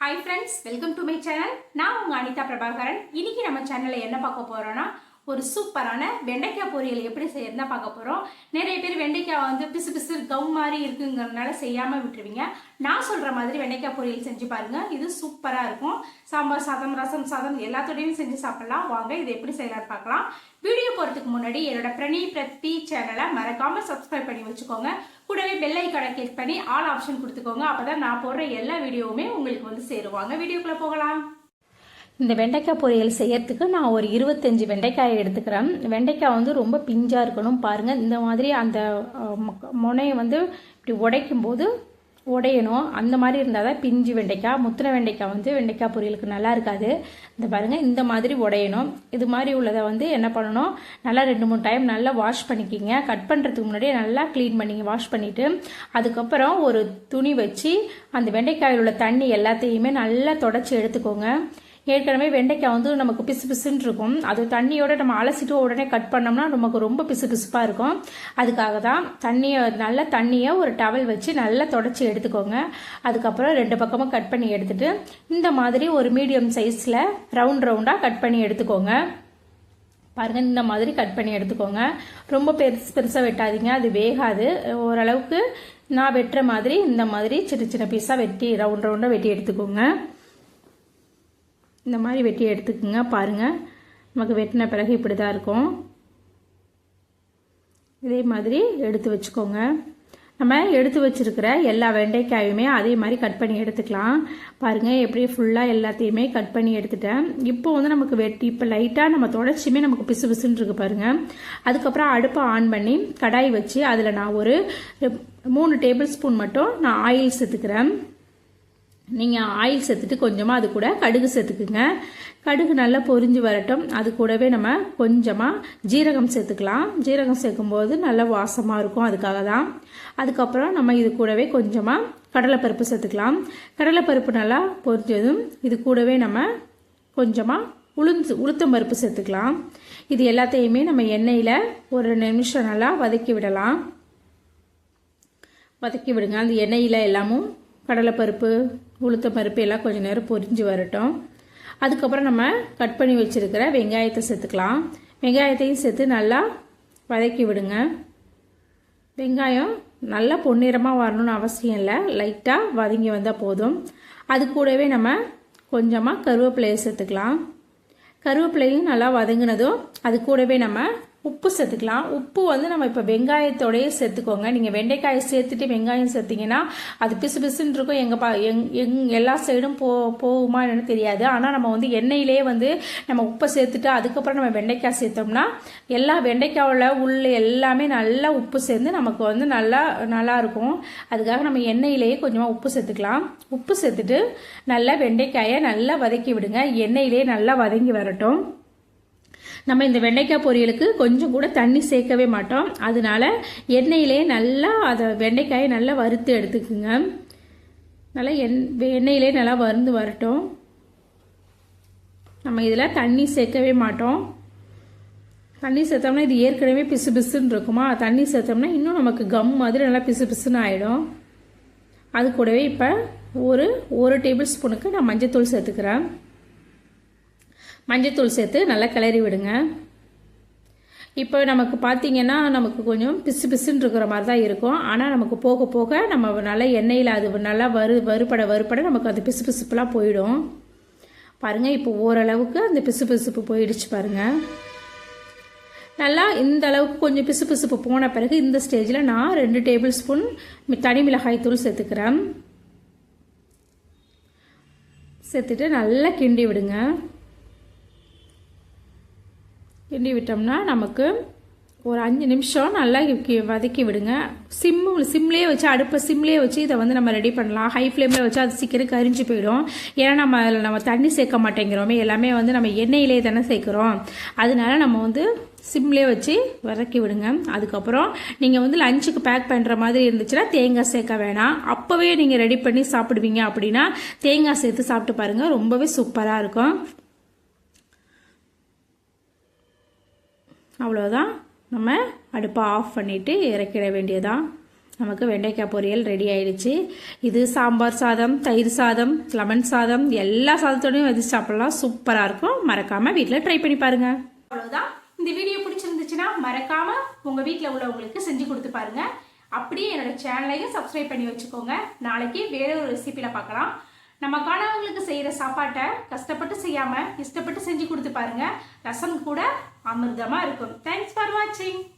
Hi friends welcome to my channel நான் உங்கள் அனிதா பிரபாகரன். இன்றைக்கி நம்ம சேனலில் என்ன பார்க்க போகிறோன்னா ஒரு சூப்பரான வெண்டைக்காய் பொரியல் எப்படி செய்யறதுனா பார்க்க போகிறோம் நிறைய பேர் வெண்டைக்காய் வந்து பிசு பிசு கவு மாதிரி இருக்குங்கிறதுனால செய்யாமல் விட்டுருவீங்க. நான் சொல்கிற மாதிரி வெண்டைக்காய் பொரியல் செஞ்சு பாருங்கள் இது சூப்பராக இருக்கும். சாம்பார் சாதம் ரசம் சாதம் எல்லாத்தோடையும் செஞ்சு சாப்பிடலாம். வாங்க இது எப்படி செய்யலாம்னு பார்க்கலாம். வீடியோ போகிறதுக்கு முன்னாடி என்னோட பிரணி பிரதி சேனலை மறக்காமல் சப்ஸ்கிரைப் பண்ணி வச்சுக்கோங்க. கூடவே பெல் ஐக்கானை கிளிக் பண்ணி ஆல் ஆப்ஷன் கொடுத்துக்கோங்க. அப்போ தான் நான் போடுற எல்லா வீடியோவுமே உங்களுக்கு வந்து சேருவாங்க வீடியோக்குள்ளே போகலாம். இந்த வெண்டைக்காய் பொரியல் செய்யறதுக்கு நான் ஒரு இருபத்தஞ்சி வெண்டைக்காயை எடுத்துக்கிறேன். வெண்டைக்காய் வந்து ரொம்ப பிஞ்சாக இருக்கணும். பாருங்கள் இந்த மாதிரி அந்த முனையை வந்து இப்படி உடைக்கும் போது உடையணும். அந்த மாதிரி இருந்தால் தான் பிஞ்சு வெண்டைக்காய் முத்தின வெண்டைக்காய் வந்து வெண்டைக்காய் பொரியலுக்கு நல்லா இருக்காது. இந்த பாருங்கள் இந்த மாதிரி உடையணும். இது மாதிரி உள்ளதை வந்து என்ன பண்ணணும்? நல்லா ரெண்டு மூணு டைம் நல்லா வாஷ் பண்ணிக்கிங்க. கட் பண்ணுறதுக்கு முன்னாடியே நல்லா க்ளீன் பண்ணிங்க வாஷ் பண்ணிவிட்டு அதுக்கப்புறம் ஒரு துணி வச்சு அந்த வெண்டைக்காயில் உள்ள தண்ணி எல்லாத்தையுமே நல்லா தொடச்சி எடுத்துக்கோங்க. ஏற்கனவே வெண்டைக்காய் வந்து நமக்கு பிசு பிசுன்னு இருக்கும். அது தண்ணியோட நம்ம அலசிட்டு உடனே கட் பண்ணோம்னா நமக்கு ரொம்ப பிசு பிசுப்பாக இருக்கும். அதுக்காக தான் தண்ணியை நல்ல தண்ணியை ஒரு டவல் வச்சு நல்லா தொடச்சி எடுத்துக்கோங்க. அதுக்கப்புறம் ரெண்டு பக்கமும் கட் பண்ணி எடுத்துட்டு இந்த மாதிரி ஒரு மீடியம் சைஸில் ரவுண்ட் ரவுண்டாக கட் பண்ணி எடுத்துக்கோங்க. பாருங்கள் இந்த மாதிரி கட் பண்ணி எடுத்துக்கோங்க. ரொம்ப பெருசு பெருசாக வெட்டாதீங்க. அது வேகாது. ஓரளவுக்கு நான் வெட்டுற மாதிரி இந்த மாதிரி சின்ன சின்ன பீஸாக வெட்டி ரவுண்ட் ரவுண்டாக வெட்டி எடுத்துக்கோங்க. இந்த மாதிரி வெட்டி எடுத்துக்கோங்க பாருங்கள் நமக்கு வெட்டின பிறகு இப்படி தான் இருக்கும். இதே மாதிரி எடுத்து வச்சுக்கோங்க. நம்ம எடுத்து வச்சுருக்கிற எல்லா வெண்டைக்காயுமே அதே மாதிரி கட் பண்ணி எடுத்துக்கலாம். பாருங்கள் எப்படி ஃபுல்லாக எல்லாத்தையுமே கட் பண்ணி எடுத்துட்டேன். இப்போ வந்து நமக்கு வெட்டி இப்போ லைட்டாக நம்ம தொடச்சியுமே நமக்கு பிசு பிசுன்னு இருக்கு பாருங்கள் அதுக்கப்புறம் அடுப்பை ஆன் பண்ணி கடாய் வச்சு அதில் நான் ஒரு மூணு டேபிள் ஸ்பூன் மட்டும் நான் ஆயில் சேர்த்துக்கிறேன். நீங்கள் ஆயில் சேர்த்துட்டு கொஞ்சமாக அது கூட கடுகு சேர்த்துக்குங்க. கடுகு நல்லா பொரிஞ்சு வரட்டும். அது கூடவே நம்ம கொஞ்சமாக ஜீரகம் சேர்த்துக்கலாம். ஜீரகம் சேர்க்கும்போது நல்ல வாசமாக இருக்கும் அதுக்காக தான். அதுக்கப்புறம் நம்ம இது கூடவே கொஞ்சமாக கடலைப்பருப்பு சேர்த்துக்கலாம். கடலைப்பருப்பு நல்லா பொரிஞ்சதும் இது கூடவே நம்ம கொஞ்சமாக உளுந்து உளுத்தம் பருப்பு சேர்த்துக்கலாம். இது எல்லாத்தையுமே நம்ம எண்ணெயில் ஒரு நிமிஷம் நல்லா வதக்கி விடலாம். வதக்கி விடுங்க. அந்த எண்ணெயில் எல்லாமும் கடலைப்பருப்பு உளுத்தம் பருப்பு எல்லாம் கொஞ்சம் நேரம் பொரிஞ்சு வரட்டும். அதுக்கப்புறம் நம்ம கட் பண்ணி வச்சுருக்கிற வெங்காயத்தை சேர்த்துக்கலாம். வெங்காயத்தையும் சேர்த்து நல்லா வதக்கி விடுங்க. வெங்காயம் நல்லா பொன்னிறமாக வரணும்னு அவசியம் இல்லை. லைட்டாக வதங்கி வந்தால் போதும். அது கூடவே நம்ம கொஞ்சமாக கருவேப்பிலையை சேர்த்துக்கலாம். கருவேப்பிலையும் நல்லா வதங்கினதும் அது கூடவே நம்ம உப்பு சேர்த்துக்கலாம். உப்பு வந்து நம்ம இப்போ வெங்காயத்தோடையே சேர்த்துக்கோங்க. நீங்கள் வெண்டைக்காயை சேர்த்துட்டு வெங்காயம் சேர்த்திங்கன்னா அது பிசு பிசுன்னு இருக்கும். எங்கள் பா எங் எங் எல்லா சைடும் போ போகுமா என்னன்னு தெரியாது. ஆனால் நம்ம வந்து எண்ணெயிலே வந்து நம்ம உப்பை சேர்த்துட்டு அதுக்கப்புறம் நம்ம வெண்டைக்காய் சேர்த்தோம்னா எல்லா வெண்டைக்காவில் உள்ள எல்லாமே நல்லா உப்பு சேர்ந்து நமக்கு வந்து நல்லா நல்லா இருக்கும். அதுக்காக நம்ம எண்ணெயிலேயே கொஞ்சமாக உப்பு சேர்த்துக்கலாம். உப்பு சேர்த்துட்டு நல்லா வெண்டைக்காயை நல்லா வதக்கி விடுங்க. எண்ணெயிலே நல்லா வதங்கி வரட்டும். நம்ம இந்த வெண்டைக்காய் பொரியலுக்கு கொஞ்சம் கூட தண்ணி சேர்க்கவே மாட்டோம். அதனால எண்ணெயிலே நல்லா அதை வெண்டைக்காயை நல்லா வறுத்து எடுத்துக்குங்க. நல்லா எண் எண்ணெயிலே நல்லா வறுந்து வரட்டும். நம்ம இதில் தண்ணி சேர்க்கவே மாட்டோம். தண்ணி சேர்த்தோம்னா இது ஏற்கனவே பிசு பிசுன்னு இருக்குமா? தண்ணி சேர்த்தோம்னா இன்னும் நமக்கு கம் மாதிரி நல்லா பிசு பிசுன்னு ஆகிடும் அது கூடவே இப்போ ஒரு ஒரு டேபிள் ஸ்பூனுக்கு நான் மஞ்சத்தூள் சேர்த்துக்கிறேன். மஞ்சத்தூள் சேர்த்து நல்லா கிளறி விடுங்க. இப்போ நமக்கு பார்த்தீங்கன்னா நமக்கு கொஞ்சம் பிசு பிசுன்னு இருக்கிற மாதிரி தான் இருக்கும். ஆனால் நமக்கு போக போக நம்ம நல்லா எண்ணெயில் அது நல்லா வறு வறுபட வறுபட நமக்கு அந்த பிசு பிசுப்புலாம் போயிடும். பாருங்கள் இப்போ ஓரளவுக்கு அந்த பிசு பிசுப்பு போயிடுச்சு பாருங்கள் நல்லா இந்த அளவுக்கு கொஞ்சம் பிசு பிசுப்பு போன பிறகு இந்த ஸ்டேஜில் நான் ரெண்டு டேபிள் ஸ்பூன் தனி மிளகாய் தூள் சேர்த்துக்கிறேன். சேர்த்துட்டு நல்லா கிண்டி விடுங்க. கிண்டி விட்டோம்னா நமக்கு ஒரு அஞ்சு நிமிஷம் நல்லா கி- வதக்கி விடுங்க. சிம்மு சிம்லேயே வச்சு அடுப்பை சிம்லேயே வச்சு இதை வந்து நம்ம ரெடி பண்ணலாம். ஹை ஃப்ளேமில் வச்சு அது சீக்கிரம் கரிஞ்சு போயிடும். ஏன்னா நம்ம அதில் நம்ம தண்ணி சேர்க்க மாட்டேங்கிறோமே. எல்லாமே வந்து நம்ம எண்ணெயிலே தானே சேர்க்குறோம். அதனால நம்ம வந்து சிம்லேயே வச்சு வதக்கி விடுங்க. அதுக்கப்புறம் நீங்கள் வந்து லஞ்சுக்கு பேக் பண்ணுற மாதிரி இருந்துச்சுன்னா தேங்காய் சேர்க்க வேணாம். அப்போவே நீங்கள் ரெடி பண்ணி சாப்பிடுவீங்க அப்படின்னா தேங்காய் சேர்த்து சாப்பிட்டு பாருங்கள் ரொம்பவே சூப்பராக இருக்கும். அவ்வளோதான் நம்ம அடுப்பை ஆஃப் பண்ணிவிட்டு இறக்கிட வேண்டியதான் நமக்கு வெண்டைக்காய் பொரியல் ரெடி ஆயிடுச்சு. இது சாம்பார் சாதம் தயிர் சாதம் லெமன் சாதம் எல்லா சாதத்தோடையும் வச்சு சாப்பிடலாம். சூப்பராக இருக்கும். மறக்காமல் வீட்டில் ட்ரை பண்ணி பாருங்கள் அவ்வளோதான் இந்த வீடியோ பிடிச்சிருந்துச்சுன்னா மறக்காமல் உங்கள் வீட்டில் உள்ளவங்களுக்கு செஞ்சு கொடுத்து பாருங்க. அப்படியே என்னோட சேனலையும் சப்ஸ்கிரைப் பண்ணி வச்சுக்கோங்க. நாளைக்கு வேற ஒரு ரெசிபியில் பார்க்கலாம். நம்ம காணவங்களுக்கு செய்கிற சாப்பாட்டை கஷ்டப்பட்டு செய்யாமல் இஷ்டப்பட்டு செஞ்சு கொடுத்து பாருங்க. ரசம் கூட அமிர்தமாக இருக்கும். தேங்க்ஸ் ஃபார் வாட்சிங்